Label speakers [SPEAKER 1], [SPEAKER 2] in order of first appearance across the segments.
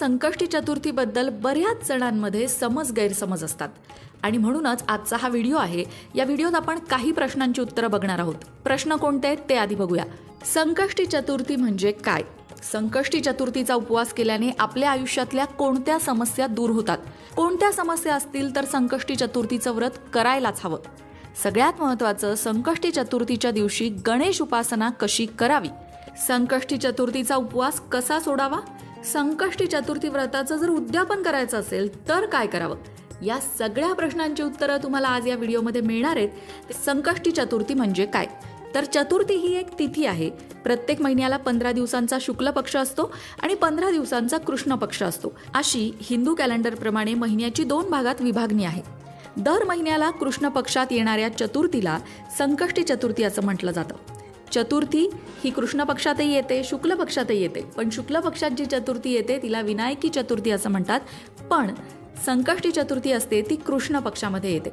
[SPEAKER 1] संकष्टी चतुर्थीबद्दल बऱ्याच जणांमध्ये समज गैरसमज असतात. आणि म्हणूनच आजचा हा व्हिडिओ आहे. या व्हिडिओत आपण काही प्रश्नांची उत्तरं बघणार आहोत. प्रश्न कोणते आहेत ते आधी बघूया. संकष्टी चतुर्थी म्हणजे काय? संकष्टी चतुर्थीचा उपवास केल्याने आपल्या आयुष्यातल्या कोणत्या समस्या दूर होतात? कोणत्या समस्या असतील तर संकष्टी चतुर्थीचं व्रत करायलाच हवं? सगळ्यात महत्त्वाचं संकष्टी चतुर्थीच्या दिवशी गणेश उपासना कशी करावी? संकष्टी चतुर्थीचा उपवास कसा सोडावा? संकष्टी चतुर्थी व्रताचं जर उद्यापन करायचं असेल तर काय करावं? या सगळ्या प्रश्नांची उत्तरं तुम्हाला आज या व्हिडिओमध्ये मिळणार आहेत. संकष्टी चतुर्थी म्हणजे काय? तर चतुर्थी ही एक तिथी आहे. प्रत्येक महिन्याला पंधरा दिवसांचा शुक्ल पक्ष असतो आणि पंधरा दिवसांचा कृष्ण पक्ष असतो. अशी हिंदू कॅलेंडरप्रमाणे महिन्याची दोन भागात विभागणी आहे. दर महिन्याला कृष्ण पक्षात येणाऱ्या चतुर्थीला संकष्टी चतुर्थी असं म्हटलं जातं. चतुर्थी ही कृष्ण पक्षातही येते शुक्ल पक्षातही येते. पण शुक्ल पक्षात जी चतुर्थी येते तिला विनायकी चतुर्थी असं म्हणतात. पण संकष्टी चतुर्थी असते ती कृष्ण पक्षामध्ये येते.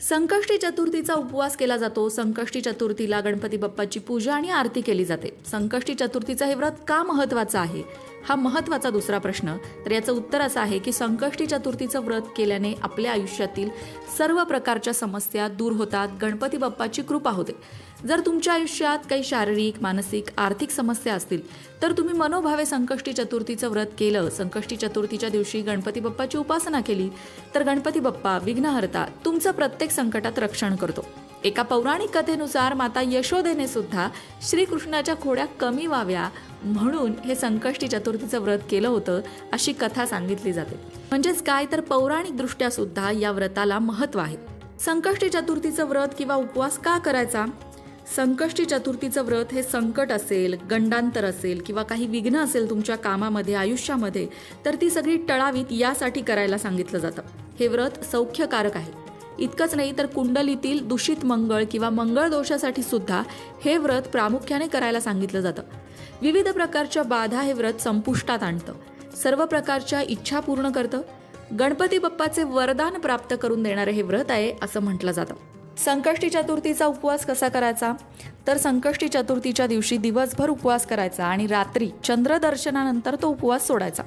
[SPEAKER 1] संकष्टी चतुर्थीचा उपवास केला जातो. संकष्टी चतुर्थीला गणपती बाप्पाची पूजा आणि आरती केली जाते. संकष्टी चतुर्थीचं हे व्रत का महत्त्वाचं आहे? हा महत्त्वाचा दुसरा प्रश्न. तर याचं उत्तर असं आहे की संकष्टी चतुर्थीचं व्रत केल्याने आपल्या आयुष्यातील सर्व प्रकारच्या समस्या दूर होतात गणपती बाप्पाची कृपा होते. जर तुमच्या आयुष्यात काही शारीरिक मानसिक आर्थिक समस्या असतील तर तुम्ही मनोभावे संकष्टी चतुर्थीचं व्रत केलं संकष्टी चतुर्थीच्या दिवशी गणपती बाप्पाची उपासना केली तर गणपती बाप्पा विघ्नहर्ता तुमचं प्रत्येक संकटात रक्षण करतो. एका पौराणिक कथेनुसार माता यशोदेने सुद्धा श्रीकृष्णाच्या खोड्या कमी व्हाव्या म्हणून हे संकष्टी चतुर्थीचं व्रत केलं होतं अशी कथा सांगितली जाते. म्हणजेच काय? तर पौराणिक दृष्ट्या सुद्धा या व्रताला महत्त्व आहे. संकष्टी चतुर्थीचं व्रत किंवा उपवास का करायचा? संकष्टी चतुर्थीचं व्रत हे संकट असेल गंडांतर असेल किंवा काही विघ्न असेल तुमच्या कामामध्ये आयुष्यामध्ये तर ती सगळी टळावीत यासाठी करायला सांगितलं जातं. हे व्रत सौख्यकारक आहे. इतकंच नाही तर कुंडलीतील दूषित मंगळ किंवा मंगळ दोषासाठी सुद्धा हे व्रत प्रामुख्याने करायला सांगितलं जातं. विविध प्रकारच्या बाधा हे व्रत संपुष्टात आणतं. सर्व प्रकारच्या इच्छा पूर्ण करतं. गणपती बाप्पाचे वरदान प्राप्त करून देणारे हे व्रत आहे असं म्हटलं जातं. संकष्टी चतुर्थीचा उपवास कसा करायचा? तर संकष्टी चतुर्थीच्या दिवशी दिवसभर उपवास करायचा आणि रात्री चंद्रदर्शनानंतर तो उपवास सोडायचा.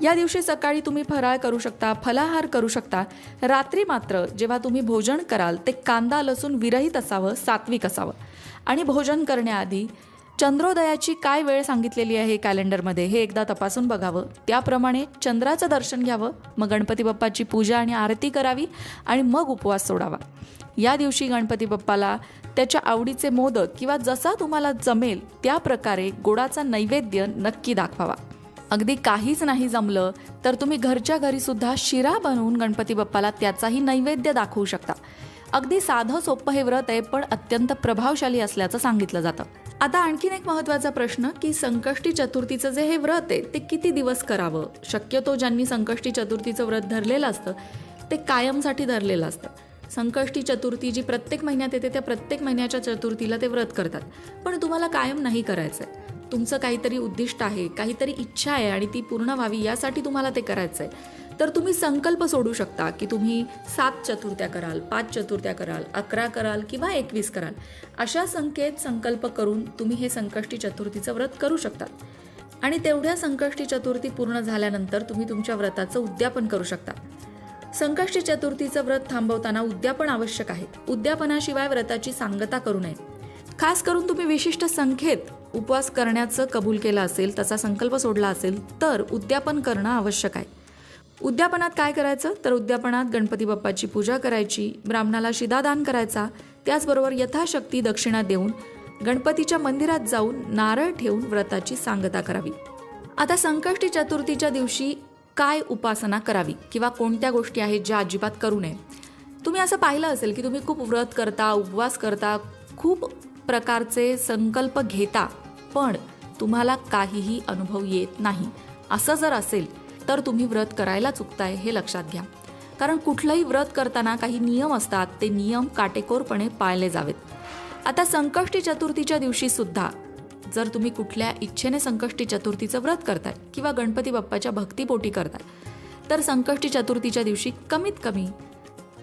[SPEAKER 1] या दिवशी सकाळी तुम्ही फराळ करू शकता फलाहार करू शकता. रात्री मात्र जेव्हा तुम्ही भोजन कराल ते कांदा लसूण विरहित असावं सात्विक असावं. आणि भोजन करण्याआधी चंद्रोदयाची काय वेळ सांगितलेली आहे कॅलेंडरमध्ये हे एकदा तपासून बघावं. त्याप्रमाणे चंद्राचं दर्शन घ्यावं मग गणपती बाप्पाची पूजा आणि आरती करावी आणि मग उपवास सोडावा. या दिवशी गणपती बाप्पाला त्याच्या आवडीचे मोदक किंवा जसा तुम्हाला जमेल त्या प्रकारे गोडाचा नैवेद्य नक्की दाखवावा. अगदी काहीच नाही जमलं तर तुम्ही घरच्या घरीसुद्धा शिरा बनवून गणपती बाप्पाला त्याचाही नैवेद्य दाखवू शकता. अगदी साधं सोपं हे व्रत आहे पण अत्यंत प्रभावशाली असल्याचं सांगितलं जातं. आता आणखीन एक महत्त्वाचा प्रश्न की संकष्टी चतुर्थीचं जे हे व्रत आहे ते किती दिवस करावं? शक्यतो ज्यांनी संकष्टी चतुर्थीचं व्रत धरलेलं असतं ते कायमसाठी धरलेलं असतं. संकष्टी चतुर्थी जी प्रत्येक महिन्यात येते त्या प्रत्येक महिन्याच्या चतुर्थीला ते व्रत करतात. पण तुम्हाला कायम नाही करायचं आहे तुमचं काहीतरी उद्दिष्ट आहे काहीतरी इच्छा आहे आणि ती पूर्ण व्हावी यासाठी तुम्हाला ते करायचं आहे तर तुम्ही संकल्प सोडू शकता की तुम्ही सात चतुर्थ्या कराल पाच चतुर्थ्या कराल अकरा कराल किंवा एकवीस कराल. अशा संख्येत संकल्प करून तुम्ही हे संकष्टी चतुर्थीचं व्रत करू शकतात आणि तेवढ्या संकष्टी चतुर्थी पूर्ण झाल्यानंतर तुम्ही तुमच्या व्रताचं उद्यापन करू शकता. संकष्टी चतुर्थीचं व्रत थांबवताना उद्यापन आवश्यक आहे. उद्यापनाशिवाय व्रताची सांगता करू नये. खास करून तुम्ही विशिष्ट संख्येत उपवास करण्याचं कबूल केलं असेल तसा संकल्प सोडला असेल तर उद्यापन करणं आवश्यक आहे. उद्यापनात काय करायचं? तर उद्यापनात गणपती बाप्पाची पूजा करायची ब्राह्मणाला शिदादान करायचा त्याचबरोबर यथाशक्ती दक्षिणा देऊन गणपतीच्या मंदिरात जाऊन नारळ ठेवून व्रताची सांगता करावी. आता संकष्टी चतुर्थीच्या दिवशी काय उपासना करावी किंवा कोणत्या गोष्टी आहेत ज्या अजिबात करू नये? तुम्ही असं पाहिलं असेल की तुम्ही खूप व्रत करता उपवास करता खूप प्रकारचे संकल्प घेता पण तुम्हाला काहीही अनुभव येत नाही. असं जर असेल तर तुम्ही व्रत करायला चुकताय हे लक्षात घ्या. कारण कुठलंही व्रत करताना काही नियम असतात ते नियम काटेकोरपणे पाळले जावेत. आता संकष्टी चतुर्थीच्या दिवशी सुद्धा जर तुम्ही कुठल्या इच्छेने संकष्टी चतुर्थीचं व्रत करताय किंवा गणपती बाप्पाच्या भक्तीपोटी करताय तर संकष्टी चतुर्थीच्या दिवशी कमीत कमी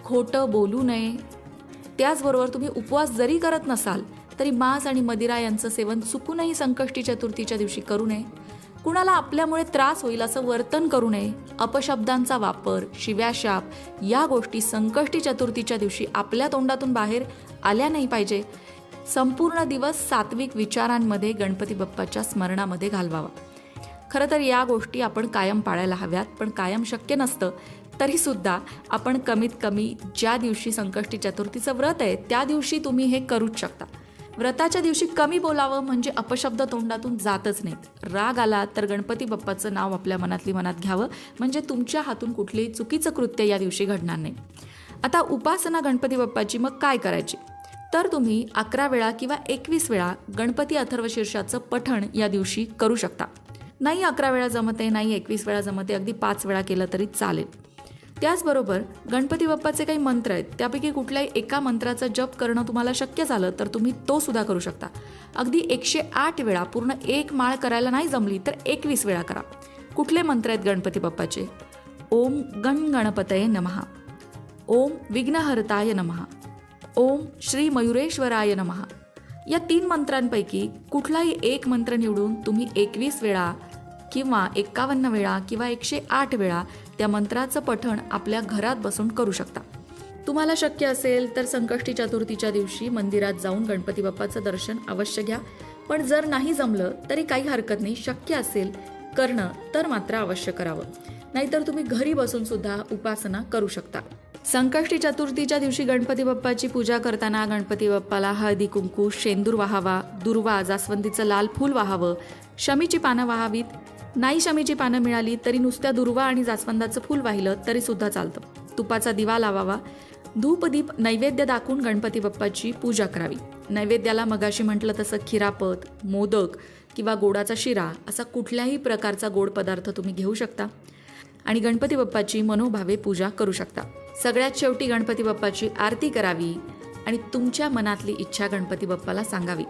[SPEAKER 1] खोटं बोलू नये. त्याचबरोबर तुम्ही उपवास जरी करत नसाल तरी मांस आणि मदिरा यांचं सेवन चुकूनही संकष्टी चतुर्थीच्या दिवशी करू नये. कुणाला आपल्यामुळे त्रास होईल असं वर्तन करू नये. अपशब्दांचा वापर शिव्याशाप या गोष्टी संकष्टी चतुर्थीच्या दिवशी आपल्या तोंडातून बाहेर आल्या नाही पाहिजे. संपूर्ण दिवस सात्विक विचारांमध्ये गणपती बाप्पाच्या स्मरणामध्ये घालवावा. खरं तर या गोष्टी आपण कायम पाळायला हव्यात पण कायम शक्य नसतं तरीसुद्धा आपण कमीत कमी ज्या दिवशी संकष्टी चतुर्थीचं व्रत आहे त्या दिवशी तुम्ही हे करूच शकता. व्रताच्या दिवशी कमी बोलावं म्हणजे अपशब्द तोंडातून जातच नाहीत. राग आला तर गणपती बाप्पाचं नाव आपल्या मनातली मनात घ्यावं म्हणजे तुमच्या हातून कुठलीही चुकीचं कृत्य या दिवशी घडणार नाही. आता उपासना गणपती बाप्पाची मग काय करायची? तर तुम्ही अकरा वेळा किंवा एकवीस वेळा गणपती अथर्वशीर्षाचं पठण या दिवशी करू शकता. नाही अकरा वेळा जमते नाही एकवीस वेळा जमते अगदी पाच वेळा केलं तरी चालेल. त्याचबरोबर गणपती बाप्पाचे काही मंत्र आहेत त्यापैकी कुठल्याही एका मंत्राचा जप करणं तुम्हाला शक्य झालं तर तुम्ही तो सुद्धा करू शकता. अगदी एकशे आठ वेळा पूर्ण एक माळ करायला नाही जमली तर एकवीस वेळा करा. कुठले मंत्र आहेत गणपती बाप्पाचे? ओम गण गणपतये नमहा ओम विघ्नहरताय नमहा ओम श्री मयुरेश्वराय नमहा या तीन मंत्रांपैकी कुठलाही एक मंत्र निवडून तुम्ही एकवीस वेळा किंवा एकावन्न वेळा किंवा एकशे आठ वेळा त्या मंत्राचं पठण आपल्या घरात बसून करू शकता. तुम्हाला शक्य असेल तर संकष्टी चतुर्थीच्या दिवशी मंदिरात जाऊन गणपती बाप्पाचं दर्शन अवश्य घ्या. पण जर नाही जमलं तरी काही हरकत नाही शक्य असेल करणं तर मात्र अवश्य करावं. नाहीतर तुम्ही घरी बसून सुद्धा उपासना करू शकता. संकष्टी चतुर्थीच्या दिवशी गणपती बाप्पाची पूजा करताना गणपती बाप्पाला हळदी कुंकू शेंदूर वाहावा दुर्वा जास्वंदीचं लाल फूल वाहावं शमीची पानं वाहावीत नाही शमीची पानं मिळाली तरी नुसत्या दुर्वा आणि जास्वंदाचं फूल वाहिलं तरी सुद्धा चालतं. तुपाचा दिवा लावावा. धूपदीप नैवेद्य दाखवून गणपती बाप्पाची पूजा करावी. नैवेद्याला मगाशी म्हटलं तसं खिरापत मोदक किंवा गोडाचा शिरा असा कुठल्याही प्रकारचा गोड पदार्थ तुम्ही घेऊ शकता. आणि गणपती बाप्पाची मनोभावे पूजा करू शकता. सगळ्यात शेवटी गणपती बाप्पाची आरती करावी आणि तुमच्या मनातली इच्छा गणपती बाप्पाला सांगावी.